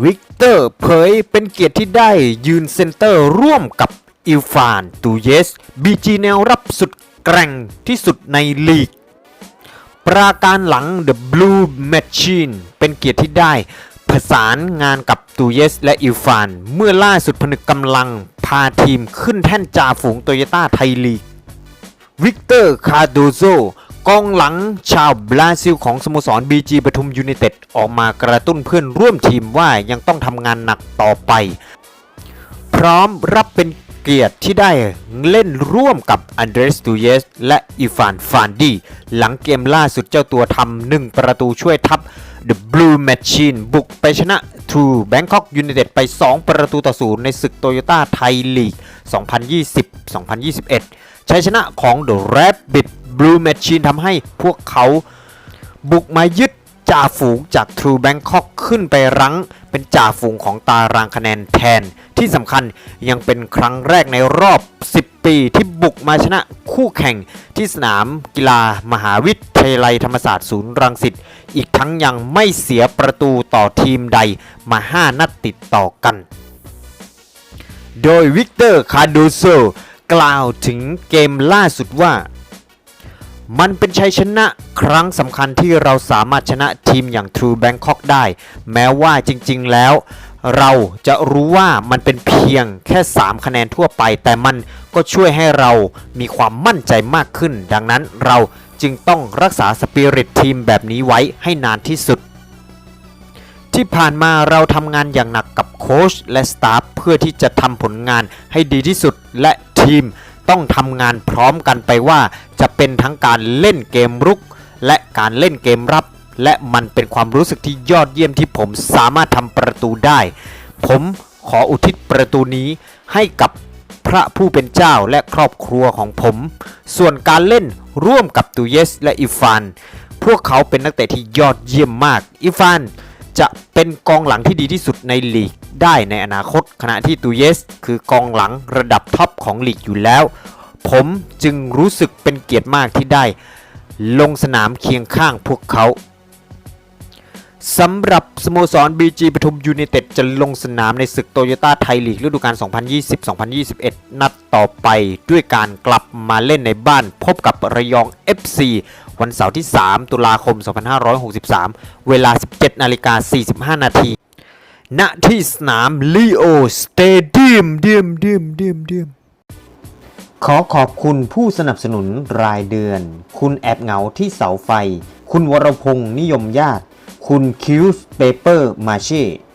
วิกเตอร์เผยเป็นเกียรติที่ได้ยืนเซนเตอร์ร่วมกับอิฟานตูเยสบีจีแนวรับสุดแกร่งที่สุดในลีก ปราการหลัง The Blue Machine เป็นเกียรติที่ได้ผสานงานกับตูเยสและอิฟาน เมื่อล่าสุดผนึกกำลังพาทีมขึ้นแท่นจ่าฝูงโตโยต้าไทยลีก วิกเตอร์ คาโดโซ กองหลังชาวบราซิลของสโมสร BG ปทุมยูไนเต็ดออกมากระตุ้นเพื่อนร่วมทีมว่ายังต้องทำงานหนักต่อไป พร้อมรับเป็นเกียรติที่ได้เล่นร่วมกับอันเดรสตูเยสและอีฟานฟานดีหลังเกมล่าสุดเจ้าตัวทำหนึ่งประตูช่วยทัพ The Blue Machine บุกไปชนะ True Bangkok United ไป 2 ประตูต่อศูนย์ในศึกโตโยต้าไทยลีก 2020-2021 ชัยชนะของ The Rabbit Blue Machine ทำให้พวกเขาบุกมายึดจ่าฝูงจาก True Bangkok ขึ้นไปรั้งเป็นจ่าฝูงของตารางคะแนนแทน ที่สำคัญยังเป็นครั้งแรกในรอบ 10 ปีที่บุกมาชนะคู่แข่งที่สนามกีฬามหาวิทยาลัยธรรมศาสตร์ศูนย์รังสิตอีกทั้งยังไม่เสียประตูต่อทีมใดมา 5 นัดติดต่อกัน โดยวิกเตอร์คาร์โดโซกล่าวถึงเกมล่าสุดว่า มันเป็นชัยชนะครั้งสำคัญที่เราสามารถชนะทีมอย่าง True Bangkok ได้ แม้ว่าจริงๆแล้ว เราจะรู้ว่ามันเป็นเพียงแค่ 3 คะแนนทั่วไป แต่มันก็ช่วยให้เรามีความมั่นใจมากขึ้น ดังนั้นเราจึงต้องรักษาสปิริตทีมแบบนี้ไว้ให้นานที่สุด ที่ผ่านมาเราทำงานอย่างหนักกับโค้ชและสตาฟเพื่อที่จะทำผลงานให้ดีที่สุดและทีม ต้องทำงานพร้อมกันไปว่า จะเป็นทั้งการเล่นเกมรุก และการเล่นเกมรับ และมันเป็นความรู้สึกที่ยอดเยี่ยมที่ผมสามารถทำประตูได้ ผมขออุทิศประตูนี้ให้กับพระผู้เป็นเจ้าและครอบครัวของผม ส่วนการเล่นร่วมกับตูเยสและอิฟาน พวกเขาเป็นนักเตะที่ยอดเยี่ยมมาก อิฟาน จะเป็นกองหลังที่ดีที่สุดในลีกได้ในอนาคต ขณะที่ตูเยส คือกองหลังระดับท็อปของลีกอยู่แล้ว ผมจึงรู้สึกเป็นเกียรติมากที่ได้ ลงสนามเคียงข้างพวกเขาสำหรับสโมสร BG ปทุมยูไนเต็ดจะลงสนามในศึกโตโยต้าไทยลีกฤดูกาล 2020-2021 นัดต่อไปด้วยการกลับมาเล่นในบ้านพบกับระยอง FC วันเสาร์ที่ 3 ตุลาคม 2563 เวลา 17นาฬิกา45 นาที ณ ที่สนามลีโอสเตเดียมเดียมเดียมเดียมเดียมขอขอบคุณผู้สนับสนุนรายเดือน คุณแอบเหงาที่เสาไฟ คุณวรพงษ์นิยมญาติ คุณคิวส์เปเปอร์มาเช่